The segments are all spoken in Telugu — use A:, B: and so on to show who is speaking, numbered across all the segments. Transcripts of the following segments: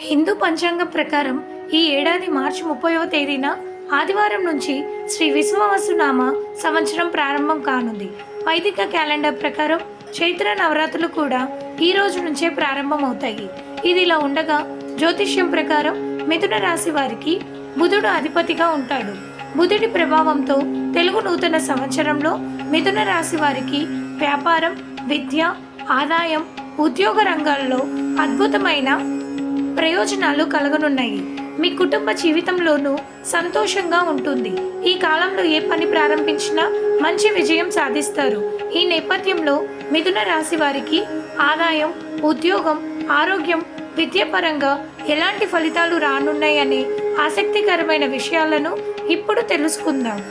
A: హిందూ పంచాంగం ప్రకారం ఈ ఏడాది మార్చి ముప్పైవ తేదీన ఆదివారం నుంచి శ్రీ విశ్వవసునామ సంవత్సరం ప్రారంభం కానుంది. వైదిక క్యాలెండర్ ప్రకారం చైత్ర నవరాత్రులు కూడా ఈ రోజు నుంచే ప్రారంభమవుతాయి. ఇది ఇలా ఉండగా జ్యోతిష్యం ప్రకారం మిథున రాశి వారికి బుధుడు అధిపతిగా ఉంటాడు. బుధుడి ప్రభావంతో తెలుగు నూతన సంవత్సరంలో మిథున రాశి వారికి వ్యాపారం విద్య ఆదాయం ఉద్యోగ రంగాల్లో అద్భుతమైన ప్రయోజనాలు కలగనున్నాయి. మీ కుటుంబ జీవితంలోనూ సంతోషంగా ఉంటుంది. ఈ కాలంలో ఏ పని ప్రారంభించినా మంచి విజయం సాధిస్తారు. ఈ నేపథ్యంలో మిథున రాశి వారికి ఆదాయం ఉద్యోగం ఆరోగ్యం విద్యాపరంగా ఎలాంటి ఫలితాలు రానున్నాయనే ఆసక్తికరమైన విషయాలను ఇప్పుడు తెలుసుకుందాం.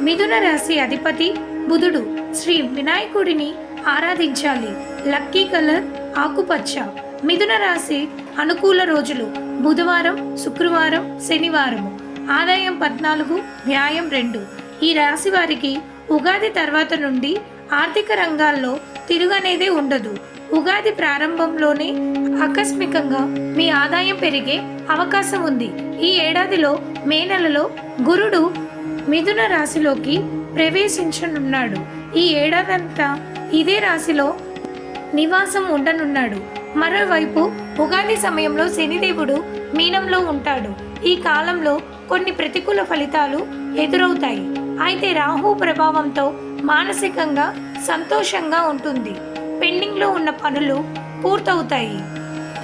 A: మిథున రాశి అధిపతి బుధుడు శ్రీ వినాయకుడిని ఆరాధించాలి. లక్కీ కలర్ ఆకుపచ్చ. మిథున రాశి అనుకూల రోజులు. బుధవారం శుక్రవారం శనివారం ఆదాయం పద్నాలుగు వ్యాయం రెండు. ఈ రాశి వారికి ఉగాది తర్వాత నుండి ఆర్థిక రంగాల్లో తిరుగనేదే ఉండదు. ఉగాది ప్రారంభంలోనే ఆకస్మికంగా మీ ఆదాయం పెరిగే అవకాశం ఉంది. ఈ ఏడాదిలో మే నెలలో గురుడు మిథున రాశిలోకి ప్రవేశించనున్నాడు. ఈ ఏడాదంతా ఇదే రాశిలో నివాసం ఉండనున్నాడు. మరోవైపు ఉగాది సమయంలో శనిదేవుడు మీనంలో ఉంటాడు. ఈ కాలంలో కొన్ని ప్రతికూల ఫలితాలు ఎదురవుతాయి. అయితే రాహు ప్రభావంతో మానసికంగా సంతోషంగా ఉంటుంది. పెండింగ్లో ఉన్న పనులు పూర్తవుతాయి.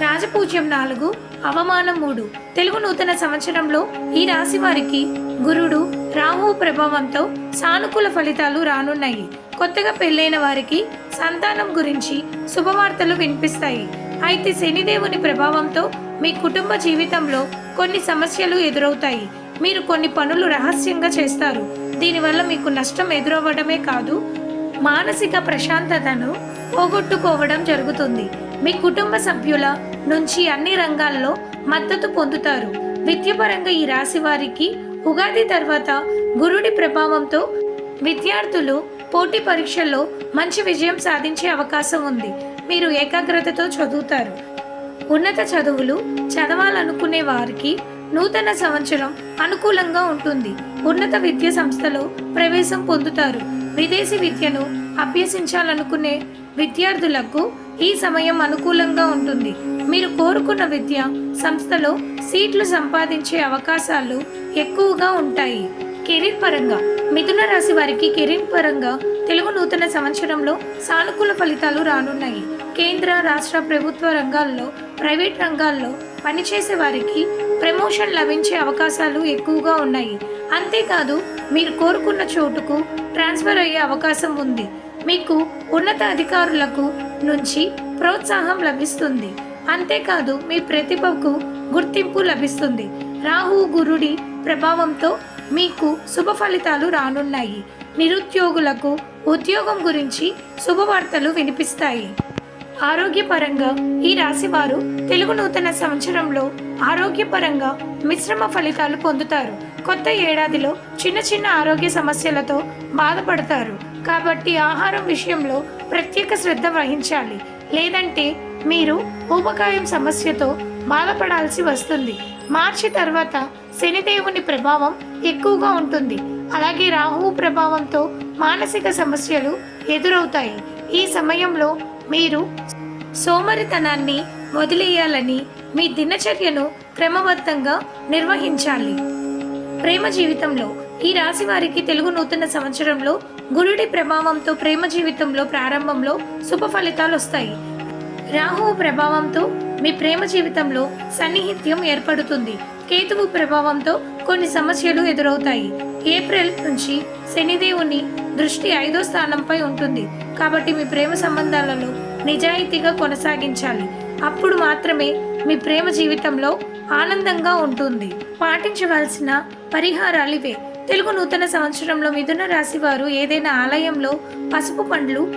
A: రాజపూజ్యం నాలుగు అవమానం మూడు. తెలుగు నూతన సంవత్సరంలో ఈ రాశి వారికి గురుడు రాహు ప్రభావంతో సానుకూల ఫలితాలు రానున్నాయి. కొత్తగా పెళ్ళైన వారికి సంతానం గురించి శుభవార్తలు వినిపిస్తాయి. అయితే శనిదేవుని ప్రభావంతో మీ కుటుంబ జీవితంలో కొన్ని సమస్యలు ఎదురవుతాయి. మీరు కొన్ని పనులు రహస్యంగా చేస్తారు. దీనివల్ల మీకు నష్టం ఎదురవ్వడమే కాదు మానసిక ప్రశాంతతను పోగొట్టుకోవడం జరుగుతుంది. మీ కుటుంబ సభ్యుల నుంచి అన్ని రంగాల్లో మద్దతు పొందుతారు. విద్యపరంగా ఈ రాశి వారికి ఉగాది తర్వాత గురుడి ప్రభావంతో విద్యార్థులు పోటీ పరీక్షల్లో మంచి విజయం సాధించే అవకాశం ఉంది. మీరు ఏకాగ్రతతో చదువుతారు. ఉన్నత చదువులు చదవాలనుకునే వారికి నూతన సంవత్సరం అనుకూలంగా ఉంటుంది. ఉన్నత విద్యా సంస్థలో ప్రవేశం పొందుతారు. విదేశీ విద్యను అభ్యసించాలనుకునే విద్యార్థులకు ఈ సమయం అనుకూలంగా ఉంటుంది. మీరు కోరుకున్న విద్య సంస్థలో సీట్లు సంపాదించే అవకాశాలు ఎక్కువగా ఉంటాయి. కెరీర్ పరంగా మిథున రాశి వారికి కెరీర్ పరంగా తెలుగు నూతన సంవత్సరంలో సానుకూల ఫలితాలు రానున్నాయి. కేంద్ర రాష్ట్ర ప్రభుత్వ రంగాల్లో ప్రైవేట్ రంగాల్లో పనిచేసే వారికి ప్రమోషన్ లభించే అవకాశాలు ఎక్కువగా ఉన్నాయి. అంతేకాదు మీరు కోరుకున్న చోటుకు ట్రాన్స్ఫర్ అయ్యే అవకాశం ఉంది. మీకు ఉన్నత అధికారులకు నుంచి ప్రోత్సాహం లభిస్తుంది. అంతేకాదు మీ ప్రతిభకు గుర్తింపు లభిస్తుంది. రాహు గురుడి ప్రభావంతో మీకు శుభ ఫలితాలు రానున్నాయి. నిరుద్యోగులకు ఉద్యోగం గురించి శుభవార్తలు వినిపిస్తాయి. ఆరోగ్యపరంగా ఈ రాశి వారు తెలుగు నూతన సంవత్సరంలో ఆరోగ్యపరంగా మిశ్రమ ఫలితాలు పొందుతారు. కొత్త ఏడాదిలో చిన్న చిన్న ఆరోగ్య సమస్యలతో బాధపడతారు. కాబట్టి ఆహారం విషయంలో ప్రత్యేక శ్రద్ధ వహించాలి. లేదంటే మీరు ఊబకాయం సమస్యతో బాధపడాల్సి వస్తుంది. మార్చి తర్వాత శనిదేవుని ప్రభావం ఎక్కువగా ఉంటుంది. అలాగే రాహువు ప్రభావంతో మానసిక సమస్యలు ఎదురవుతాయి. ఈ సమయంలో మీరు సోమరితనాన్ని వదిలేయాలని మీ దినచర్యను క్రమబద్ధంగా నిర్వహించాలి. ప్రేమ జీవితంలో ఈ రాశి వారికి తెలుగు నూతన సంవత్సరంలో గురుడి ప్రభావంతో ప్రేమ జీవితంలో ప్రారంభంలో శుభ ఫలితాలు వస్తాయి. రాహువు ప్రభావంతో మీ ప్రేమ జీవితంలో సన్నిహిత్యం ఏర్పడుతుంది. కేతువు ప్రభావంతో కొన్ని సమస్యలు ఎదురవుతాయి. ఏప్రిల్ నుంచి శనిదేవుని దృష్టి ఐదో స్థానంపై ఉంటుంది. కాబట్టి మీ ప్రేమ సంబంధాలలో నిజాయితీగా కొనసాగించాలి. అప్పుడు మాత్రమే మీ ప్రేమ జీవితంలో ఆనందంగా ఉంటుంది. పాటించవలసిన పరిహారాలు ఇవే. తెలుగు నూతన సంవత్సరంలో మిథున రాశి వారు ఏదైనా ఆలయంలో పసుపు పండ్లు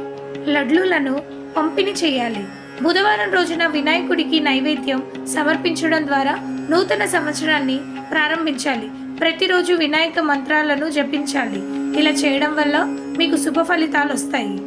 A: లడ్లులను పంపిణీ చేయాలి. బుధవారం రోజున వినాయకుడికి నైవేద్యం సమర్పించడం ద్వారా నూతన సంవత్సరాన్ని ప్రారంభించాలి. ప్రతిరోజు వినాయక మంత్రాలను జపించాలి. ఇలా చేయడం వల్ల మీకు శుభ ఫలితాలు వస్తాయి.